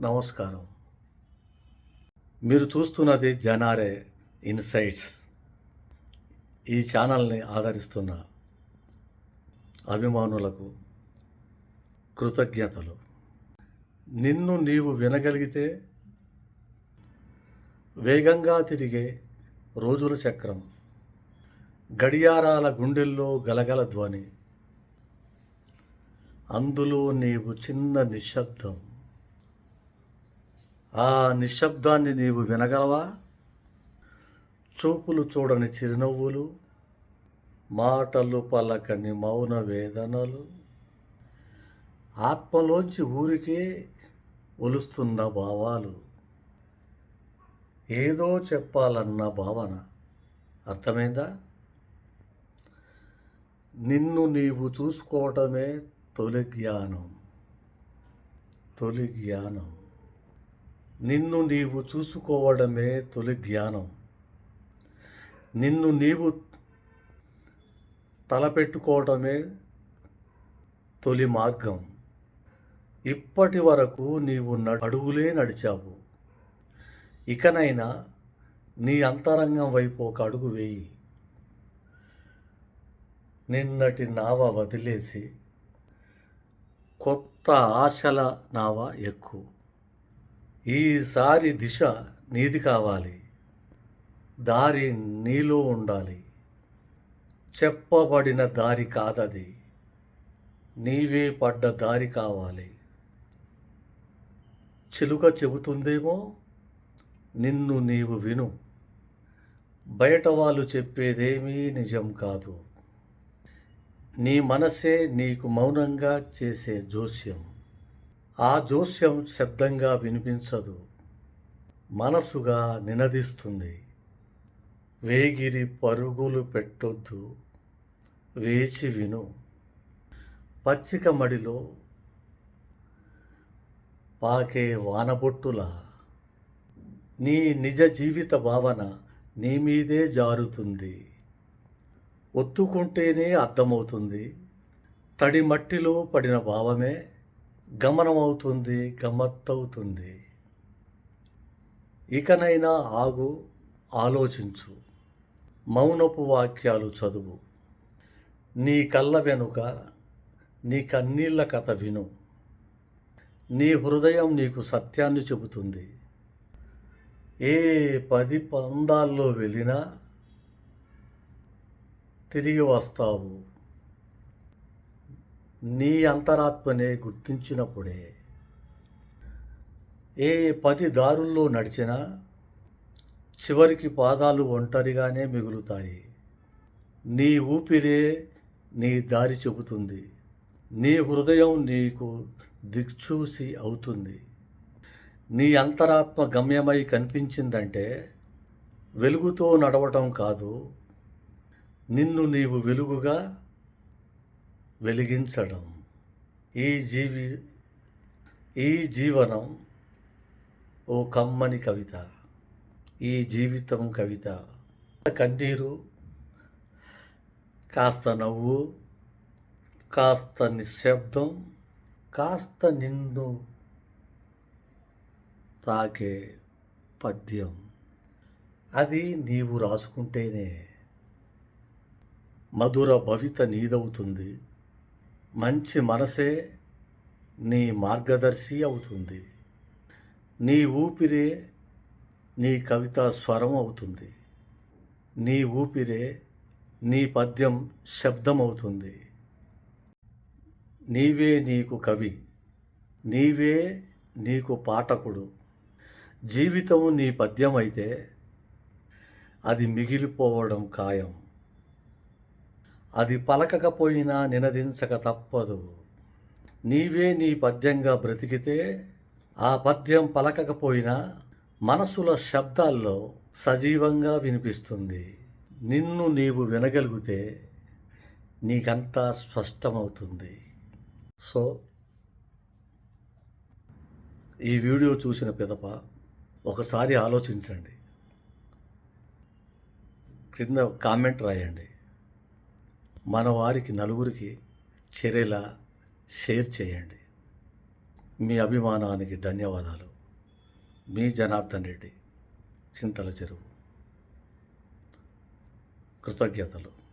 నమస్కారం. మీరు చూస్తున్నది జనారే ఇన్సైట్స్. ఈ ఛానల్ని ఆదరిస్తున్న అభిమానులకు కృతజ్ఞతలు. నిన్ను నీవు వినగలిగితే వేగంగా తిరిగే రోజుల చక్రం. గడియారాల గుండెల్లో గలగల ధ్వని. అందులో నీవు చిన్న నిశ్శబ్దం. ఆ నిశ్శబ్దాన్ని నీవు వినగలవా? చూపులు చూడని చిరునవ్వులు మాటలు పలకని మౌన వేదనలు ఆత్మలోంచి ఊరికే ఒలుస్తున్న భావాలు ఏదో చెప్పాలన్న భావన. అర్థమైందా? నిన్ను నీవు చూసుకోవటమే తొలి జ్ఞానం. తొలి జ్ఞానం. నిన్ను నీవు చూసుకోవడమే తొలి జ్ఞానం. నిన్ను నీవు తలపెట్టుకోవడమే తొలి మార్గం. ఇప్పటి వరకు నీవు అడుగులే నడిచావు. ఇకనైనా నీ అంతరంగం వైపు ఒక అడుగు వేయి. నిన్నటి నావ వదిలేసి కొత్త ఆశల నావ ఎక్కువ ఈసారి దిశ నీది కావాలి. దారి నీలో ఉండాలి. చెప్పబడిన దారి కాదది. నీవే పడ్డ దారి కావాలి. చిలుక చెబుతుందేమో? నిన్ను నీవు విను. బయట వాళ్ళు చెప్పేదేమీ నిజం కాదు. నీ మనసే నీకు మౌనంగా చేసే జోస్యం. ఆ జోస్యం శబ్దంగా వినిపించదు. మనసుగా నినదిస్తుంది. వేగిరి పరుగులు పెట్టొద్దు. వేచి విను. పచ్చిక మడిలో పాకే వానబొట్టుల. నీ నిజ జీవిత భావన నీ మీదే జారుతుంది. ఒత్తుకుంటేనే అర్థమవుతుంది. తడి మట్టిలో పడిన భావమే గమనమవుతుంది గమ్మత్తవుతుంది. ఇకనైనా ఆగు ఆలోచించు. మౌనపు వాక్యాలు చదువు. నీ కళ్ళ వెనుక నీ కన్నీళ్ళ కథ విను. నీ హృదయం నీకు సత్యాన్ని చెబుతుంది. ఏ పది పందాల్లో వెళ్ళినా తిరిగి వస్తావు. నీ అంతరాత్మనే గుర్తించినప్పుడే ఏ పది దారుల్లో నడిచినా చివరికి పాదాలు ఒంటరిగానే మిగులుతాయి. నీ ఊపిరే నీ దారి చెబుతుంది. నీ హృదయం నీకు దిక్చూసి అవుతుంది. నీ అంతరాత్మ గమ్యమై కనిపించిందంటే వెలుగుతో నడవటం కాదు. నిన్ను నీవు వెలుగుగా వెలిగించడం. ఈ జీవి ఈ జీవనం ఓ కమ్మని కవిత. ఈ జీవితం కవిత. కన్నీరు కాస్త నవ్వు కాస్త నిశ్శబ్దం కాస్త నిన్ను తాకే పద్యం. అది నీవు రాసుకుంటేనే మధుర భవిత నీదవుతుంది. మంచి మనసే నీ మార్గదర్శి అవుతుంది. నీ ఊపిరే నీ కవిత స్వరం అవుతుంది. నీ ఊపిరే నీ పద్యం శబ్దం అవుతుంది. నీవే నీకు కవి నీవే నీకు పాఠకుడు. జీవితము నీ పద్యం అయితే అది మిగిలిపోవడం ఖాయం. అది పలకకపోయినా నినదించక తప్పదు. నీవే నీ పద్యంగా బ్రతికితే ఆ పద్యం పలకకపోయినా మనసుల శబ్దాల్లో సజీవంగా వినిపిస్తుంది. నిన్ను నీవు వినగలిగితే నీకంతా స్పష్టమవుతుంది. సో ఈ వీడియో చూసిన పిదప ఒకసారి ఆలోచించండి. క్రింద కామెంట్ రాయండి. మన వారికి నలుగురికి చర్యలా షేర్ చేయండి. మీ అభిమానానికి ధన్యవాదాలు. మీ జనార్దన్ రెడ్డి చింతల చెరువు. కృతజ్ఞతలు.